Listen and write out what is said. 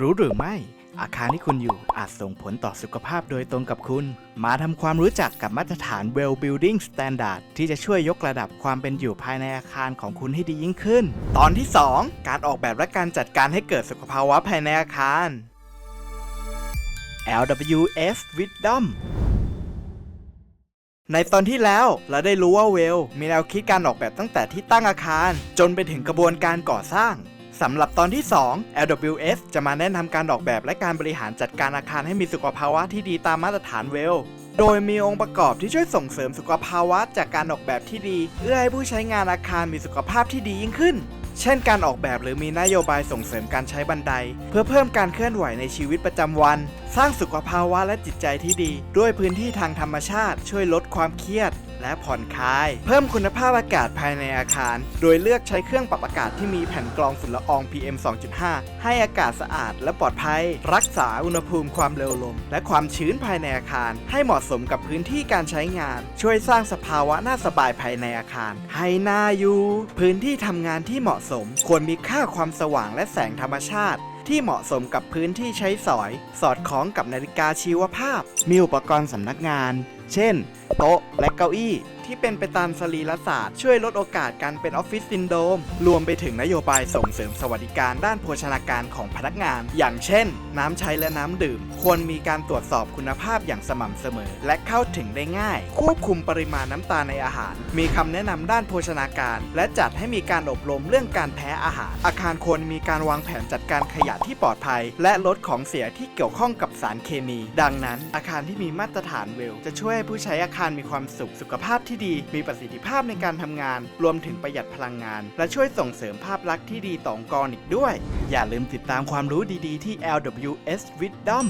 รู้หรือไม่ อาคารที่คุณอยู่อาจส่งผลต่อสุขภาพโดยตรงกับคุณ มาทำความรู้จักกับมาตรฐาน Well Building Standard ที่จะช่วยยกระดับความเป็นอยู่ภายในอาคารของคุณให้ดียิ่งขึ้น ตอนที่ 2 การออกแบบและการจัดการให้เกิดสุขภาวะภายในอาคาร LWS Wisdom ในตอนที่แล้วเราได้รู้ว่าเวล มีแนวคิดการออกแบบตั้งแต่ที่ตั้งอาคาร จนไปถึงกระบวนการก่อสร้าง สำหรับตอนที่ 2 LWS จะมาแนะนำการออกแบบและการบริหารจัดการอาคารให้มีสุขภาวะที่ดีตามมาตรฐานเวล โดยมีองค์ประกอบที่ช่วยส่งเสริมสุขภาวะจากการออกแบบที่ดี เพื่อให้ผู้ใช้งานอาคารมีสุขภาพที่ดียิ่งขึ้น เช่นการออกแบบหรือมีนโยบายส่งเสริมการใช้บันได เพื่อเพิ่มการเคลื่อนไหวในชีวิตประจำวัน สร้างสุขภาวะและจิตใจที่ดี ด้วยพื้นที่ทางธรรมชาติ ช่วยลดความเครียด และผ่อนคลาย เพิ่มคุณภาพอากาศภายในอาคาร โดยเลือกใช้เครื่องปรับอากาศที่มีแผ่นกรองฝุ่นละออง PM 2.5 ให้อากาศสะอาดและปลอดภัย รักษาอุณหภูมิความเร็วลม และความชื้นภายในอาคาร ให้เหมาะสมกับพื้นที่การใช้งาน ช่วยสร้างสภาวะน่าสบายภายในอาคาร ให้น่าอยู่พื้นที่ทำงานที่เหมาะสม ควรมีค่าความสว่างและแสงธรรมชาติที่เหมาะสมกับพื้นที่ใช้สอย สอดคล้องกับนาฬิกาชีวภาพ มีอุปกรณ์สำนักงาน เช่นโต๊ะ และเก้าอี้ ที่เป็นไปตามสรีรศาสตร์ ช่วยลดโอกาสการเป็นออฟฟิศซินโดมรวมไปถึงนโยบายส่งเสริมสวัสดิการด้านโภชนาการของพนักงาน อย่างเช่น น้ำใช้และน้ำดื่ม ควรมีการตรวจสอบคุณภาพอย่างสม่ำเสมอ และเข้าถึงได้ง่าย ควบคุมปริมาณน้ำตาลในอาหาร มีคำแนะนำด้านโภชนาการ และจัดให้มีการอบรมเรื่องการแพ้อาหาร อาคารควรมีการวางแผนจัดการขยะที่ปลอดภัย และลดของเสียที่เกี่ยวข้องกับสารเคมี ดังนั้น อาคารที่มีมาตรฐานเวลจะช่วยให้ผู้ใช้อาคารมีความสุข สุขภาพที่ดี มีประสิทธิภาพในการทำงาน รวมถึงประหยัดพลังงาน และช่วยส่งเสริมภาพลักษณ์ที่ดีต่อองค์กรอีกด้วย อย่าลืมติดตามความรู้ดีๆที่ LWS Wisdom